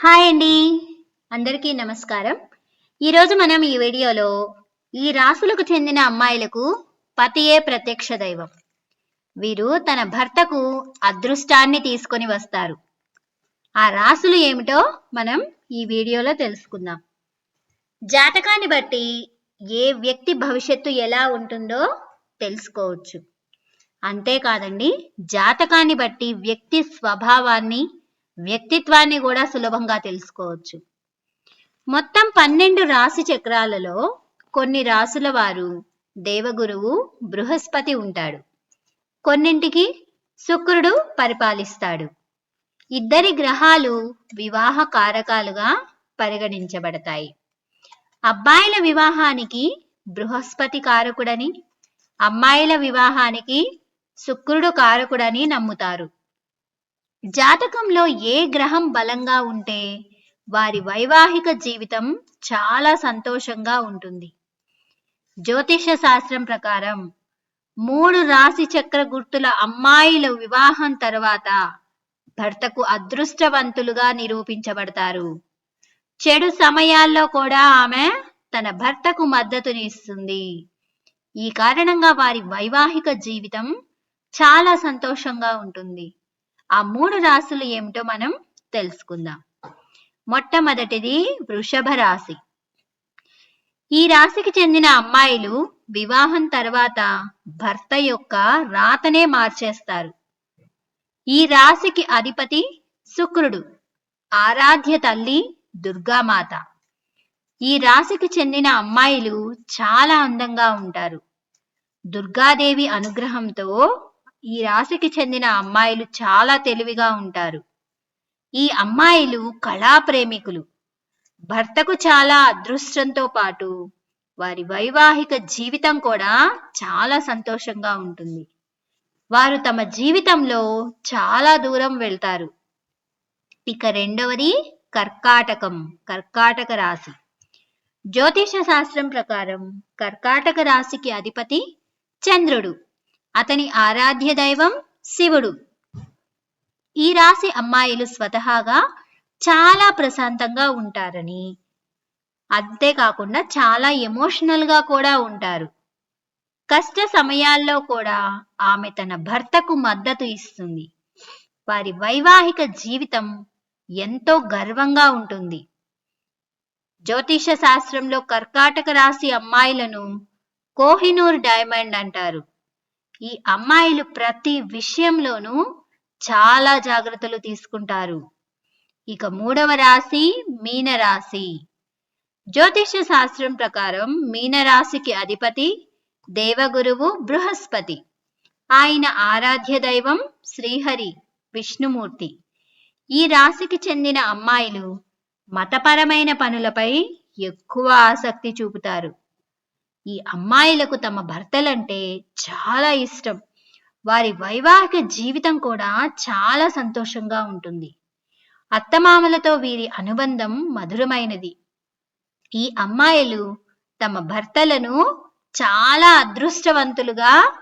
Hi అండి. అందరికీ నమస్కారం. ఈరోజు మనం ఈ వీడియోలో ఈ రాసులకు చెందిన అమ్మాయిలకు పతియే ప్రత్యక్ష దైవం. వీరు తన భర్తకు అదృష్టాన్ని తీసుకొని వస్తారు. ఆ రాసులు ఏమిటో మనం ఈ వీడియోలో తెలుసుకుందాం. జాతకాన్ని బట్టి ఏ వ్యక్తి భవిష్యత్తు ఎలా ఉంటుందో తెలుసుకోవచ్చు. అంతేకాదండి జాతకాన్ని బట్టి వ్యక్తి స్వభావాన్ని వ్యక్తిత్వాన్ని కూడా సులభంగా తెలుసుకోవచ్చు. మొత్తం పన్నెండు రాశి చక్రాలలో కొన్ని రాసుల వారు దేవగురువు బృహస్పతి ఉంటాడు. కొన్నింటికి శుక్రుడు పరిపాలిస్తాడు. ఇద్దరి గ్రహాలు వివాహ కారకాలుగా పరిగణించబడతాయి. అబ్బాయిల వివాహానికి బృహస్పతి కారకుడని అమ్మాయిల వివాహానికి శుక్రుడు కారకుడని నమ్ముతారు. జాతకంలో ఏ గ్రహం బలంగా ఉంటే వారి వైవాహిక జీవితం చాలా సంతోషంగా ఉంటుంది. జ్యోతిష శాస్త్రం ప్రకారం మూడు రాశి చక్ర గుర్తుల అమ్మాయిల వివాహం తర్వాత భర్తకు అదృష్టవంతులుగా నిరూపించబడతారు. చెడు సమయాల్లో కూడా ఆమె తన భర్తకు మద్దతునిస్తుంది ఈ కారణంగా వారి వైవాహిక జీవితం చాలా సంతోషంగా ఉంటుంది. ఆ మూడు రాశులు ఏమిటో మనం తెలుసుకుందాం. మొట్టమొదటిది వృషభ రాశి. ఈ రాశికి చెందిన అమ్మాయిలు వివాహం తర్వాత భర్త యొక్క రాతనే మార్చేస్తారు. ఈ రాశికి అధిపతి శుక్రుడు ఆరాధ్య తల్లి దుర్గామాత. ఈ రాశికి చెందిన అమ్మాయిలు చాలా అందంగా ఉంటారు. దుర్గాదేవి అనుగ్రహంతో ఈ రాశికి చెందిన అమ్మాయిలు చాలా తెలివిగా ఉంటారు. ఈ అమ్మాయిలు కళా ప్రేమికులు. భర్తకు చాలా అదృష్టంతో పాటు వారి వైవాహిక జీవితం కూడా చాలా సంతోషంగా ఉంటుంది. వారు తమ జీవితంలో చాలా దూరం వెళ్తారు. ఇక రెండవది కర్కాటకం కర్కాటక రాశి. జ్యోతిష శాస్త్రం ప్రకారం కర్కాటక రాశికి అధిపతి చంద్రుడు. అతని ఆరాధ్య దైవం శివుడు. ఈ రాశి అమ్మాయిలు స్వతహాగా చాలా ప్రశాంతంగా ఉంటారని. అంతేకాకుండా చాలా ఎమోషనల్గా కూడా ఉంటారు. కష్ట సమయాల్లో కూడా ఆమె తన భర్తకు మద్దతు ఇస్తుంది. వారి వైవాహిక జీవితం ఎంతో గర్వంగా ఉంటుంది. జ్యోతిష శాస్త్రంలో కర్కాటక రాశి అమ్మాయిలను కోహినూర్ డైమండ్ అంటారు. ఈ అమ్మాయిలు ప్రతి విషయంలోనూ చాలా జాగ్రత్తలు తీసుకుంటారు. ఇక మూడవ రాశి మీనరాశి. జ్యోతిష శాస్త్రం ప్రకారం మీనరాశికి అధిపతి దేవగురువు బృహస్పతి. ఆయన ఆరాధ్య దైవం శ్రీహరి విష్ణుమూర్తి. ఈ రాశికి చెందిన అమ్మాయిలు మతపరమైన పనులపై ఎక్కువ ఆసక్తి చూపుతారు. ఈ అమ్మాయిలకు తమ భర్తలంటే చాలా ఇష్టం. వారి వైవాహిక జీవితం కూడా చాలా సంతోషంగా ఉంటుంది. అత్తమామలతో వీరి అనుబంధం మధురమైనది. ఈ అమ్మాయిలు తమ భర్తలను చాలా అదృష్టవంతులుగా